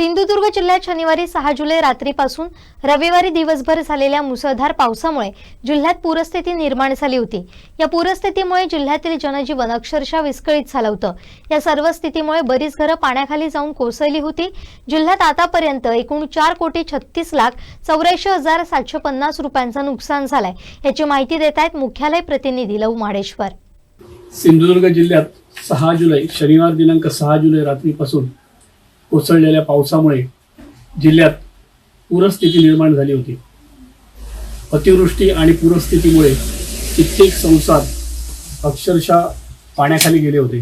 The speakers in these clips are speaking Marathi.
सिंधुदुर्ग जिल्ह्यात शनिवारी सहा जुलै रात्रीपासून रविवारी दिवसभर झालेल्या मुसळधार पावसामुळे जिल्ह्यात पूरस्थिती निर्माण झाली होती. या पूरस्थितीमुळे जिल्ह्यातील जनजीवन अक्षरशः विस्कळीत झालं होतं. या सर्व स्थितीमुळे बरीच घरं पाण्याखाली जाऊन कोसळली होती. जिल्ह्यात आतापर्यंत एकूण चार कोटी छत्तीस लाख चौऱ्याऐंशी हजार सातशे पन्नास रुपयांचं नुकसान झालंय. याची माहिती देत आहेत मुख्यालय प्रतिनिधी लव माडेश्वर. सिंधुदुर्ग जिल्ह्यात सहा जुलै शनिवार दिनांक सहा जुलै रात्रीपासून कोसळलेल्या पावसामुळे जिल्ह्यात पूरस्थिती निर्माण झाली होती. अतिवृष्टी आणि पूरस्थितीमुळे कित्येक संसार अक्षरशः पाण्याखाली गेले होते.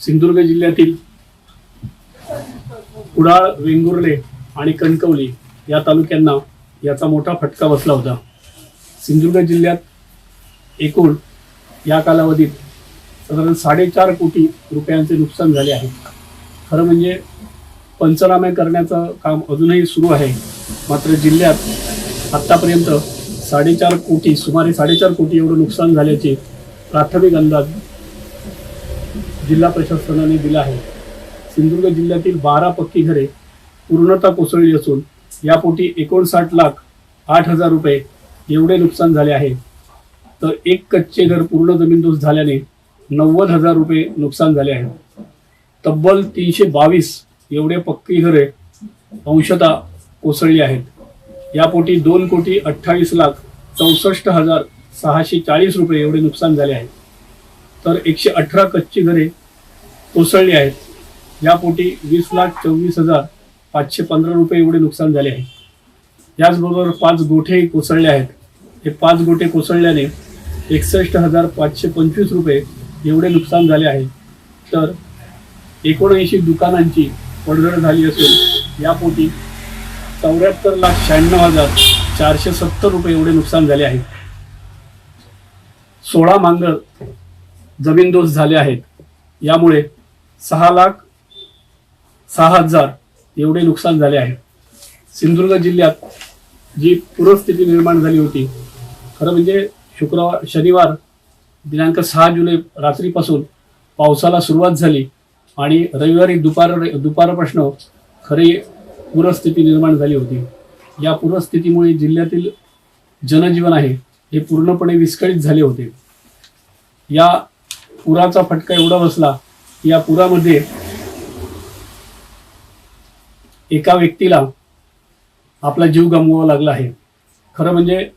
सिंधुदुर्ग जिल्ह्यातील कुडाळ वेंगुर्ले आणि कणकवली या तालुक्यांना याचा मोठा फटका बसला होता. सिंधुदुर्ग जिल्ह्यात एकूण या कालावधीत साधारण साडेचार कोटी रुपयांचे नुकसान झाले आहे. खरं म्हणजे पंचनामे करण्याचं काम अजूनही सुरू आहे. मात्र जिल्ह्यात आत्तापर्यंत साडेचार कोटी सुमारे साडेचार कोटी एवढं नुकसान झाल्याचे प्राथमिक अंदाज जिल्हा प्रशासनाने दिला आहे. सिंधुदुर्ग जिल्ह्यातील बारा पक्की घरे पूर्णतः कोसळली असून यापोटी एकोणसाठ लाख आठ हजार रुपये एवढे नुकसान झाले आहे. तर एक कच्चे घर पूर्ण जमीनदोस्त झाल्याने नव्वद हजार रुपये नुकसान झाले आहे. तब्बल तीनशे बावीस एवढे पक्की घरे अंशतः कोसळली आहेत. यापोटी दोन कोटी अठ्ठावीस लाख चौसष्ट हजार सहाशे चाळीस रुपये एवढे नुकसान झाले आहे. तर एकशे अठरा कच्ची घरे कोसळली आहेत. यापोटी वीस लाख चोवीस हजार पाचशे पंधरा रुपये एवढे नुकसान झाले आहे. याचबरोबर पाच गोठे कोसळले आहेत. हे पाच गोठे कोसळल्याने एकसष्ट हजार पाचशे पंचवीस रुपये एवढे नुकसान झाले आहे. तर एकोणऐंशी दुकानांची पडझड झाली असून यापोटी चौऱ्याहत्तर लाख शहाण्णव हजार चारशे सत्तर रुपये एवढे नुकसान झाले आहे. सोळा मांगर जमीनदोस्त झाले आहेत. यामुळे सहा लाख सहा हजार एवढे नुकसान झाले आहे. सिंधुदुर्ग जिल्ह्यात जी पूरस्थिती निर्माण झाली होती खरं म्हणजे शुक्रवार शनिवार दिनांक सहा जुलै रात्रीपासून पावसाला सुरुवात झाली. आणि रविवारी दुपार दुपारपासून खरी पूरस्थिती निर्माण झाली होती. या पूरस्थितीमुळे जिल्ह्यातील जनजीवन आहे हे पूर्णपणे विस्कळीत झाले होते. या पुराचा फटका एवढा बसला की या पुरामध्ये एका व्यक्तीला आपला जीव गमवावा लागला आहे. खरं म्हणजे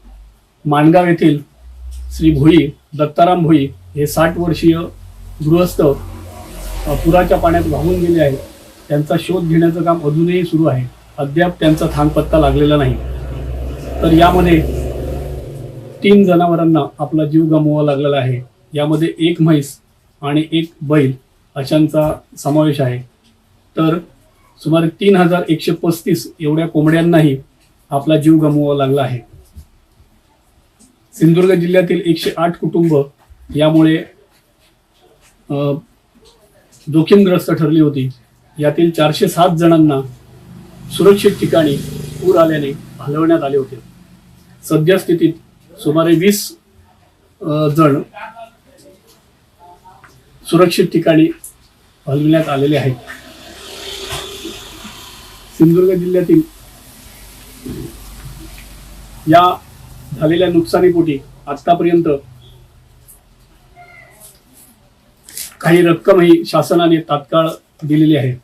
माणगाव येथील श्री भोई दत्ताराम भोई हे साठ वर्षीय गृहस्थ पुराच्या पाण्यात वाहून गेले आहेत. त्यांचा शोध घेण्याचं काम अजूनही सुरू आहे. अद्याप त्यांचा थांगपत्ता लागलेला नाही. तर यामध्ये तीन जनावरांना आपला जीव गमवावा लागलेला आहे. यामध्ये एक म्हैस आणि एक बैल अशांचा समावेश आहे. तर सुमारे तीन हजार एकशे पस्तीस एवढ्या कोंबड्यांनाही आपला जीव गमवावा लागला आहे. सिंधुदुर्ग जिल्ह्यातील एकशे आठ कुटुंब यामुळे जोखीमग्रस्त ठरली होती. यातील चारशे सात जणांना सुरक्षित ठिकाणी पूर आल्याने हलवण्यात आले होते. सद्यस्थितीत सुमारे वीस जण सुरक्षित ठिकाणी हलविण्यात आलेले आहेत. सिंधुदुर्ग जिल्ह्यातील या झालेल्या नुकसानीपोटी आतापर्यंत काही रक्कमही शासनाने तात्काळ दिलेली आहे.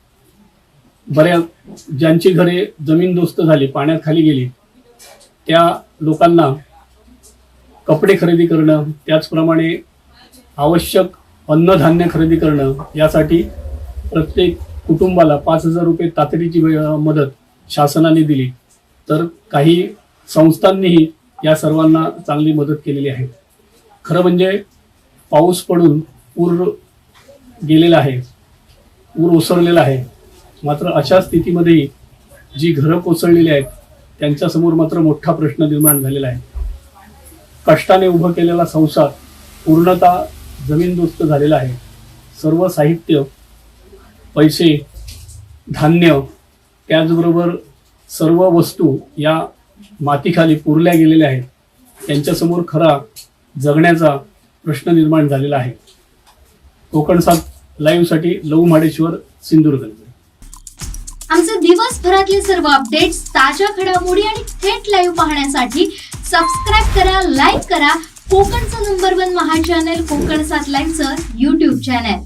बऱ्याच ज्यांची घरे जमीनदोस्त झाली पाण्यात खाली गेली त्या लोकांना कपडे खरेदी करणं त्याचप्रमाणे आवश्यक अन्नधान्य खरेदी करणं यासाठी प्रत्येक कुटुंबाला पाच हजार रुपये तातडीची मदत शासनाने दिली. तर काही संस्थांनीही या सर्वांना चांगली मदत केलेली आहे. खरं म्हणजे पाऊस पडून पूर गेलेला आहे. पूर ओसरलेला आहे. मात्र अशा स्थितीमध्येही जी घरं कोसळलेली आहेत त्यांच्यासमोर मात्र मोठा प्रश्न निर्माण झालेला आहे. कष्टाने उभं केलेला संसार पूर्णतः जमीनदोस्त झालेला आहे. सर्व साहित्य पैसे धान्य त्याचबरोबर सर्व वस्तू या मातीखाली पुरल्या गेलेल्या आहेत. त्यांच्यासमोर खरा जगण्याचा प्रश्न निर्माण झालेला आहे. कोकण सात लाईव्हसाठी लहू माडेश्वर सिंधुदुर्ग आमचे दिवसभरातले सर्व अपडेट्स ताज्या घडामोडी आणि थेट लाईव्ह पाहण्यासाठी सबस्क्राईब करा लाईक करा. कोकणचं number one Maha channel Konkan सात लाईव्हचं युट्यूब चॅनल